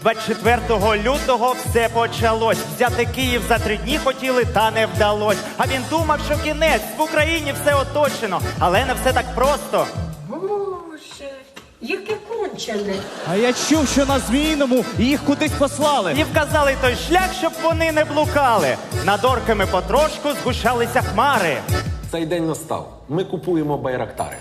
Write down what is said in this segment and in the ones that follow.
24 лютого все почалось. Взяти Київ за три дні хотіли, та не вдалось. А він думав, що кінець в Україні все оточено, але не все так просто. Боже, яке кончене. А я чув, що на Зміїному їх кудись послали. І вказали той шлях, щоб вони не блукали. Над орками потрошку згущалися хмари. Цей день настав. Ми купуємо байрактари.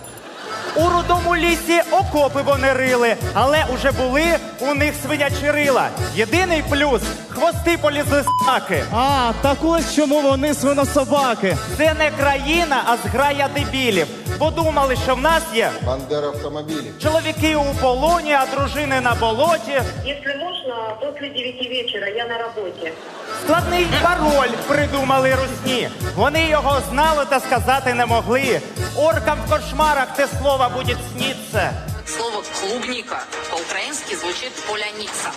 У рудому лісі окопи вони рили, але уже були у них свинячі рила. Єдиний плюс хвости полізли с**аки. А, так ось чому вони свинособаки. Це не країна, а зграя дебілів. Подумали, що в нас є Бандера автомобилей. чоловіки у полоні, а дружини на болоті. Если можно, после девяти вечера я на работе. Складний пароль придумали русні. Вони його знали та сказати не могли. Оркам в кошмарах те слово буде сніться. Слово «клубника» по-украински звучит «поляница».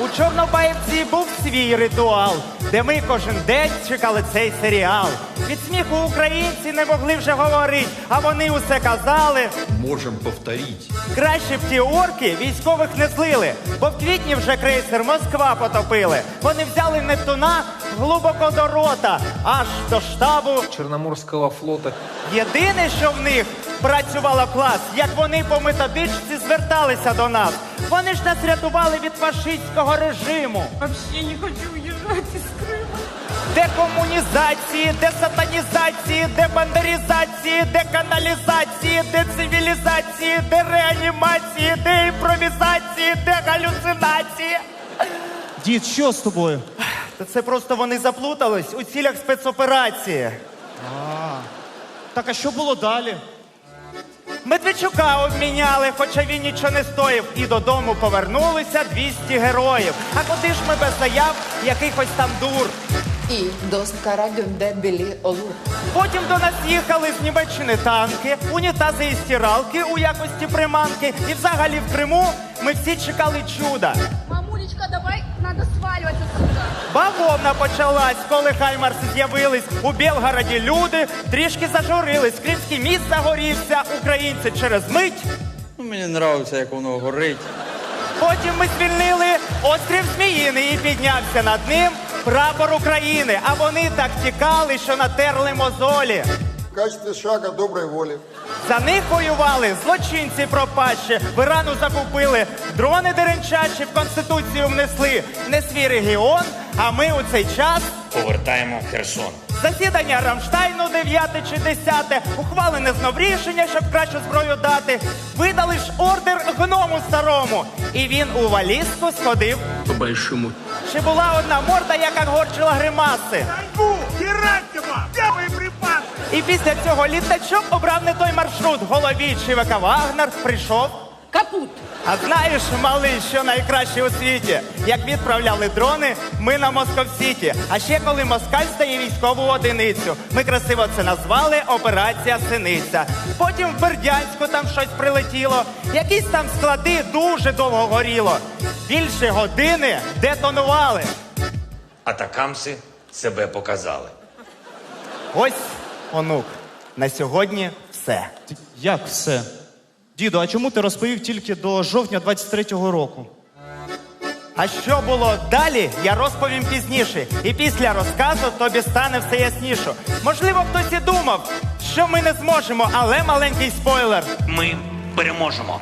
У Чорнобаївці був свій ритуал, де ми кожен день чекали цей серіал. Від сміху українці не могли вже говорити, а вони усе казали. Можем повторіть Краще б ті орки військових не злили, бо в квітні вже крейсер Москва потопили. Вони взяли Нептуна глибоко до рота, аж до штабу. Чорноморського флота. Єдине, що в них працювало клас, як вони по методичці зверталися до нас. Вони ж нас рятували від фашистського режиму. Вообще не хочу уезжать из Крыма. Декомунізації, десатанізації, дебандеризації, деканалізації, децивілізації, дереанімації, деімпровізації, дегалюцинації. Дід, що з тобою? Та це просто вони заплутались у цілях спецоперації. Так а що було далі? Медведчука обміняли, хоча він нічого не стоїв. І додому повернулися 200 героїв. А куди ж ми без заяв якихось там дур? І до Скара Гюнде Білі Олу. Потім до нас їхали з Німеччини танки, унітази і стиралки у якості приманки. І взагалі в Криму ми всі чекали чуда. Бавовна почалась, коли хаймарси з'явились. У Білгороді люди трішки зажурились. Кримський міст загорівся, українці через мить. Ну, мені подобається, як воно горить. Потім ми звільнили острів Зміїний і піднявся над ним прапор України. А вони так тікали, що натерли мозолі. В качестве шага доброй воли. За них воювали злочинці пропащі, в Ірану закупили, дрони деренчачі в Конституцію внесли. Не свій регіон, а ми у цей час. Повертаємо Херсон. Засідання Рамштайну 9 чи 10, ухвалене знов рішення, щоб кращу зброю дати. Видали ж ордер гному старому. І він у валізку сходив. По большому. Ще була одна морда, яка горчила гримаси. І після цього літачок обрав не той маршрут. Голові ЧВК Вагнер прийшов. Капут. А знаєш, малий, що найкраще у світі? Як відправляли дрони, ми на Москов-Сіті. А ще коли москаль здає військову одиницю. Ми красиво це назвали Операція Синиця. Потім в Бердянську там щось прилетіло. Якісь там склади дуже довго горіло. Більше години детонували. Атакамси себе показали. Ось, онук, на сьогодні все. Як все? Діду, а чому ти розповів тільки до жовтня 23-го року? А що було далі, я розповім пізніше. І після розказу тобі стане все ясніше. Можливо, хтось і думав, що ми не зможемо, але маленький спойлер. Ми переможемо.